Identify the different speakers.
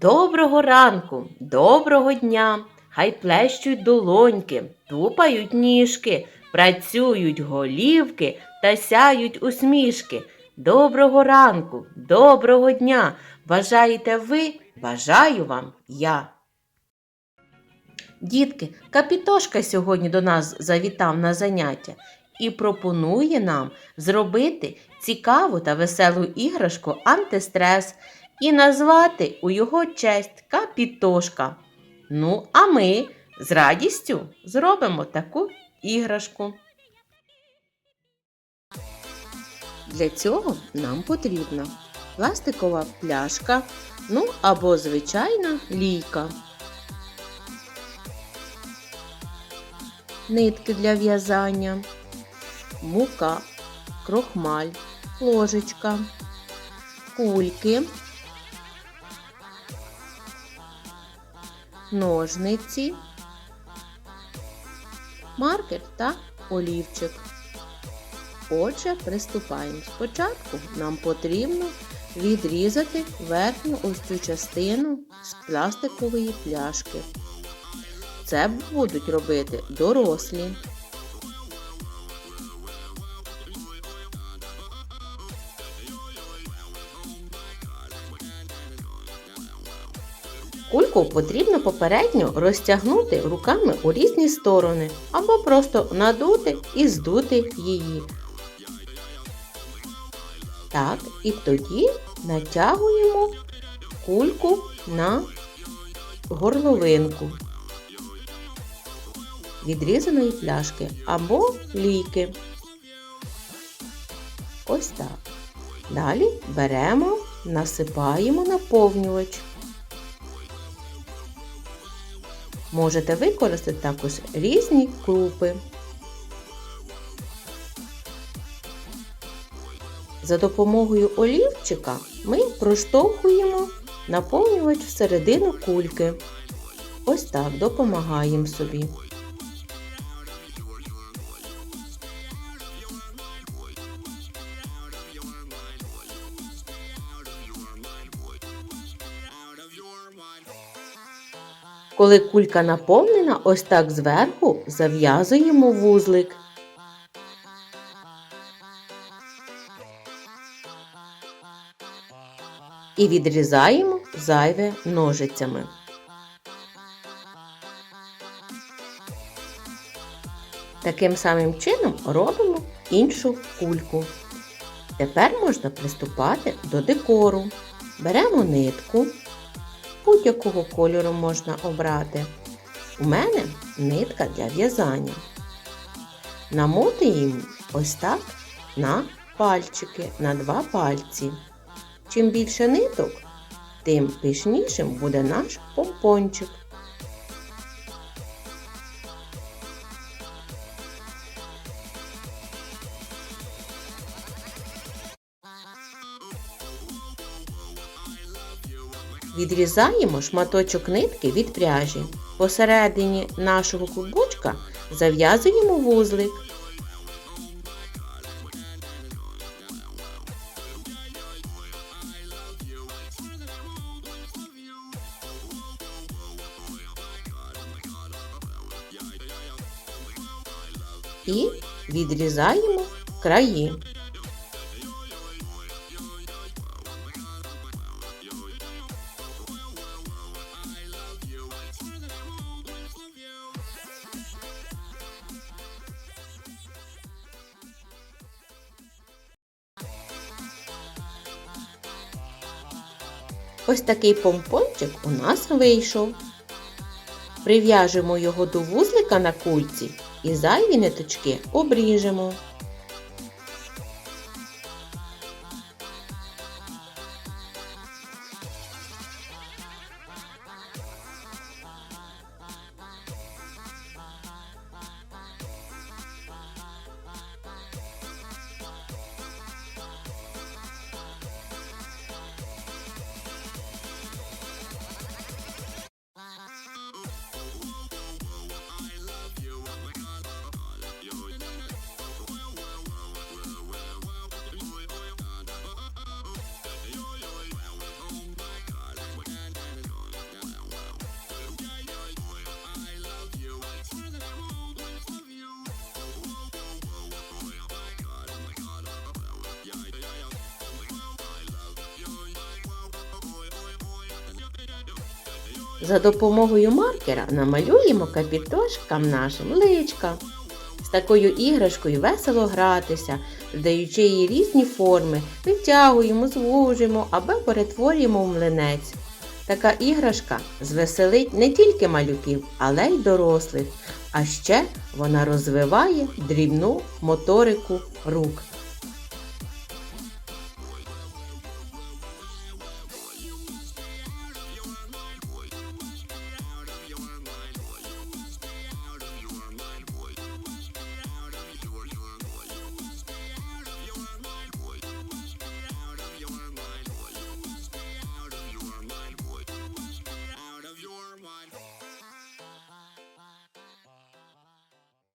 Speaker 1: Доброго ранку, доброго дня, хай плещуть долоньки, тупають ніжки, працюють голівки та сяють усмішки. Доброго ранку, доброго дня. Бажаєте ви, бажаю вам я. Дітки, капітошка сьогодні до нас завітав на заняття і пропонує нам зробити цікаву та веселу іграшку антистрес і назвати у його честь капітошка. Ну, а ми з радістю зробимо таку іграшку. Для цього нам потрібна пластикова пляшка, ну або звичайна лійка. Нитки для в'язання, мука, крохмаль, ложечка, кульки, ножниці, маркер та олівчик. Отже, приступаємо. Спочатку нам потрібно відрізати верхню ось цю частину з пластикової пляшки. Це будуть робити дорослі. Кульку потрібно попередньо розтягнути руками у різні сторони або просто надути і здути її. Так, і тоді натягуємо кульку на горловинку відрізаної пляшки або лійки. Ось так. Далі беремо, насипаємо наповнювач. Можете використати також різні крупи. За допомогою олівчика ми проштовхуємо наповнювач всередину кульки. Ось так допомагаємо собі. Коли кулька наповнена, ось так зверху зав'язуємо вузлик. І відрізаємо зайве ножицями. Таким самим чином робимо іншу кульку. Тепер можна приступати до декору. Беремо нитку, будь-якого кольору можна обрати. У мене нитка для в'язання. Намотуємо ось так на пальчики, на два пальці. Чим більше ниток, тим пишнішим буде наш помпончик. Відрізаємо шматочок нитки від пряжі. Посередині нашого клубочка зав'язуємо вузлик. І відрізаємо краї. Ось такий помпончик у нас вийшов. Прив'яжемо його до вузлика на кульці і зайві ниточки обріжемо. За допомогою маркера намалюємо капітошкам нашим личка. З такою іграшкою весело гратися, додаючи їй різні форми, витягуємо, звужуємо або перетворюємо в млинець. Така іграшка звеселить не тільки малюків, але й дорослих. А ще вона розвиває дрібну моторику рук.